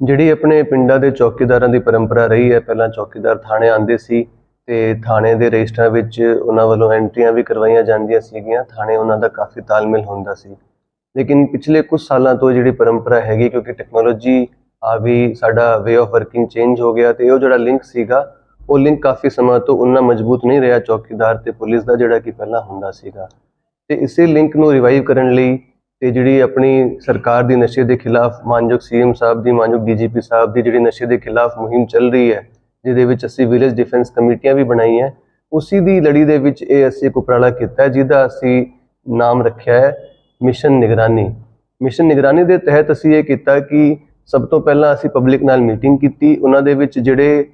ਜਿਹੜੀ ਆਪਣੇ ਪਿੰਡਾਂ ਦੇ ਚੌਕੀਦਾਰਾਂ ਦੀ ਪਰੰਪਰਾ ਰਹੀ ਹੈ, ਪਹਿਲਾਂ ਚੌਕੀਦਾਰ ਥਾਣੇ ਆਉਂਦੇ ਸੀ ਤੇ ਥਾਣੇ ਦੇ ਰਜਿਸਟਰਾਂ ਵਿੱਚ ਉਹਨਾਂ ਵੱਲੋਂ ਐਂਟਰੀਆਂ ਵੀ ਕਰਵਾਈਆਂ ਜਾਂਦੀਆਂ ਸੀਗੀਆਂ, ਥਾਣੇ ਉਹਨਾਂ ਦਾ ਕਾਫੀ ਤਾਲਮੇਲ ਹੁੰਦਾ ਸੀ। ਲੇਕਿਨ ਪਿਛਲੇ ਕੁਝ ਸਾਲਾਂ ਤੋਂ ਜਿਹੜੀ ਪਰੰਪਰਾ ਹੈਗੀ, ਕਿਉਂਕਿ ਟੈਕਨੋਲੋਜੀ ਆ ਗਈ ਸਾਡਾ ਵੇ ਆਫ ਵਰਕਿੰਗ ਚੇਂਜ ਹੋ ਗਿਆ ਤੇ ਉਹ ਜਿਹੜਾ ਲਿੰਕ ਸੀਗਾ, ਉਹ ਲਿੰਕ ਕਾਫੀ ਸਮਾਂ ਤੋਂ ਉਨਾ ਮਜ਼ਬੂਤ ਨਹੀਂ ਰਿਹਾ ਚੌਕੀਦਾਰ ਤੇ ਪੁਲਿਸ ਦਾ ਜਿਹੜਾ ਕਿ ਪਹਿਲਾਂ ਹੁੰਦਾ ਸੀਗਾ। ਤੇ ਇਸੇ ਲਿੰਕ ਨੂੰ ਰਿਵਾਈਵ ਕਰਨ ਲਈ ਤੇ ਜਿਹੜੀ ਆਪਣੀ ਸਰਕਾਰ ਦੀ ਨਸ਼ੇ ਦੇ ਖਿਲਾਫ, ਮਾਨਯੋਗ ਸੀਐਮ ਸਾਹਿਬ ਦੀ, ਮਾਨਯੋਗ ਡੀਜੀਪੀ ਸਾਹਿਬ ਦੀ ਜਿਹੜੀ ਨਸ਼ੇ ਦੇ ਖਿਲਾਫ ਮੁਹਿੰਮ ਚੱਲ ਰਹੀ ਹੈ, ਜਿਹਦੇ ਵਿੱਚ ਅਸੀਂ ਵਿਲੇਜ ਡਿਫੈਂਸ ਕਮੇਟੀਆਂ ਵੀ ਬਣਾਈਆਂ, ਉਸੇ ਦੀ ਲੜੀ ਦੇ ਵਿੱਚ ਇਹ ਅਸੀਂ ਇੱਕ ਉਪਰਾਲਾ ਕੀਤਾ, ਜਿਹਦਾ ਅਸੀਂ ਨਾਮ ਰੱਖਿਆ ਹੈ ਮਿਸ਼ਨ ਨਿਗਰਾਨੀ। ਮਿਸ਼ਨ ਨਿਗਰਾਨੀ ਦੇ ਤਹਿਤ ਅਸੀਂ ਇਹ ਕੀਤਾ ਕਿ ਸਭ ਤੋਂ ਪਹਿਲਾਂ ਅਸੀਂ ਪਬਲਿਕ ਨਾਲ ਮੀਟਿੰਗ ਕੀਤੀ, ਉਹਨਾਂ ਦੇ ਵਿੱਚ ਜਿਹੜੇ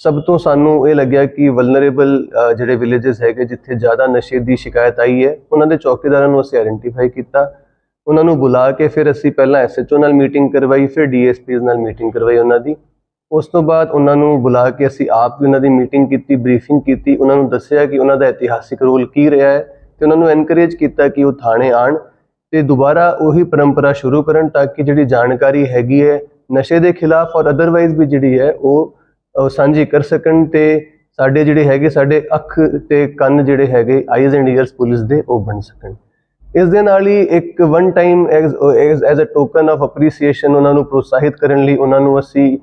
ਸਭ ਤੋਂ ਸਾਨੂੰ ਇਹ ਲੱਗਿਆ ਕਿ ਵਲਨਰੇਬਲ ਜਿਹੜੇ ਵਿਲੇजेस ਹੈਗੇ, ਜਿੱਥੇ ਜ਼ਿਆਦਾ ਨਸ਼ੇ ਦੀ ਸ਼ਿਕਾਇਤ ਆਈ ਹੈ, ਉਹਨਾਂ ਦੇ ਚੌਕੀਦਾਰਾਂ ਨੂੰ ਅਸੀਂ ਆਇਡੈਂਟੀਫਾਈ ਕੀਤਾ ਉਹਨਾਂ ਨੂੰ ਬੁਲਾ ਕੇ ਫਿਰ ਅਸੀਂ ਪਹਿਲਾਂ ਐਸਐਚਓ ਨਾਲ ਮੀਟਿੰਗ ਕਰਵਾਈ, ਫਿਰ ਡੀਐਸਪੀਜ਼ ਨਾਲ ਮੀਟਿੰਗ ਕਰਵਾਈ ਉਹਨਾਂ ਦੀ। ਉਸ ਤੋਂ ਬਾਅਦ ਉਹਨਾਂ ਨੂੰ ਬੁਲਾ ਕੇ ਅਸੀਂ ਆਪ ਵੀ ਉਹਨਾਂ ਦੀ ਮੀਟਿੰਗ ਕੀਤੀ ਬਰੀਫਿੰਗ ਕੀਤੀ। ਉਹਨਾਂ ਨੂੰ ਦੱਸਿਆ ਕਿ ਉਹਨਾਂ ਦਾ ਇਤਿਹਾਸਿਕ ਰੋਲ ਕੀ ਰਿਹਾ ਹੈ ਤੇ ਉਹਨਾਂ ਨੂੰ ਐਨਕਰੇਜ ਕੀਤਾ ਕਿ ਉਹ ਥਾਣੇ ਆਣ ਤੇ ਦੁਬਾਰਾ ਉਹੀ ਪਰੰਪਰਾ ਸ਼ੁਰੂ ਕਰਨ ਤਾਂ ਕਿ ਜਿਹੜੀ ਜਾਣਕਾਰੀ ਹੈਗੀ ਹੈ, ਨਸ਼ੇ ਦੇ ਖਿਲਾਫ ਔਰ ਅਦਰਵਾਈਜ਼ ਵੀ ਜਿਹੜੀ ਹੈ, ਉਹ ਸਾਂਝੀ ਕਰ ਸਕਣ ਤੇ ਸਾਡੇ ਜਿਹੜੇ ਹੈਗੇ, ਸਾਡੇ ਅੱਖ ਤੇ ਕੰਨ ਜਿਹੜੇ ਹੈਗੇ ਆਈਜ਼ ਐਂਡ ਈਅਰਸ ਪੁਲਿਸ ਦੇ, ਉਹ ਬਣ ਸਕਣ। ਇਸ ਦੇ ਨਾਲ ਹੀ ਇੱਕ one time as a token of appreciation ਉਹਨਾਂ ਨੂੰ ਪ੍ਰੋਤਸਾਹਿਤ ਕਰਨ ਲਈ ਉਹਨਾਂ ਨੂੰ ਅਸੀਂ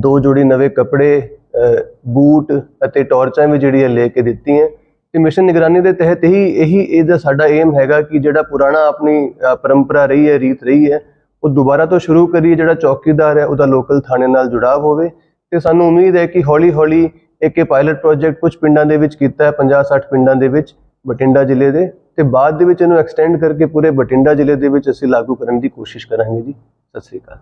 ਦੋ ਜੋੜੀ ਨਵੇਂ ਕੱਪੜੇ ਬੂਟ ਅਤੇ ਟਾਰਚਾਂ ਵੀ ਜਿਹੜੀਆਂ ਲੈ ਕੇ ਦਿੱਤੀਆਂ। ਤੇ ਮਿਸ਼ਨ ਨਿਗਰਾਨੀ ਦੇ ਤਹਿਤ ਹੀ ਇਹੀ ਇਹਦਾ ਸਾਡਾ ਏਮ ਹੈਗਾ ਕਿ ਜਿਹੜਾ ਪੁਰਾਣਾ ਆਪਣੀ ਪਰੰਪਰਾ ਰਹੀ ਹੈ, ਰੀਤ ਰਹੀ ਹੈ, ਉਹ ਦੁਬਾਰਾ ਤੋਂ ਸ਼ੁਰੂ ਕਰੀਏ, ਜਿਹੜਾ ਚੌਕੀਦਾਰ ਹੈ, ਉਹਦਾ ਲੋਕਲ ਥਾਣੇ ਨਾਲ ਜੁੜਾਵ ਹੋਵੇ। ਤੇ ਸਾਨੂੰ ਉਮੀਦ ਹੈ ਕਿ ਹੌਲੀ ਹੌਲੀ ਇੱਕ ਇਹ ਪਾਇਲਟ ਪ੍ਰੋਜੈਕਟ ਕੁਝ ਪਿੰਡਾਂ ਦੇ ਵਿੱਚ ਕੀਤਾ ਹੈ 50 60 ਪਿੰਡਾਂ ਦੇ ਵਿੱਚ, ਬਠਿੰਡਾ ਜ਼ਿਲ੍ਹੇ ਦੇ। ਤੇ ਬਾਅਦ ਦੇ ਵਿੱਚ ਇਹਨੂੰ ਐਕਸਟੈਂਡ ਕਰਕੇ ਪੂਰੇ ਬਠਿੰਡਾ ਜ਼ਿਲ੍ਹੇ ਦੇ ਵਿੱਚ ਅਸੀਂ ਲਾਗੂ ਕਰਨ ਦੀ ਕੋਸ਼ਿਸ਼ ਕਰਾਂਗੇ ਜੀ। ਸਤਿ ਸ੍ਰੀ ਅਕਾਲ।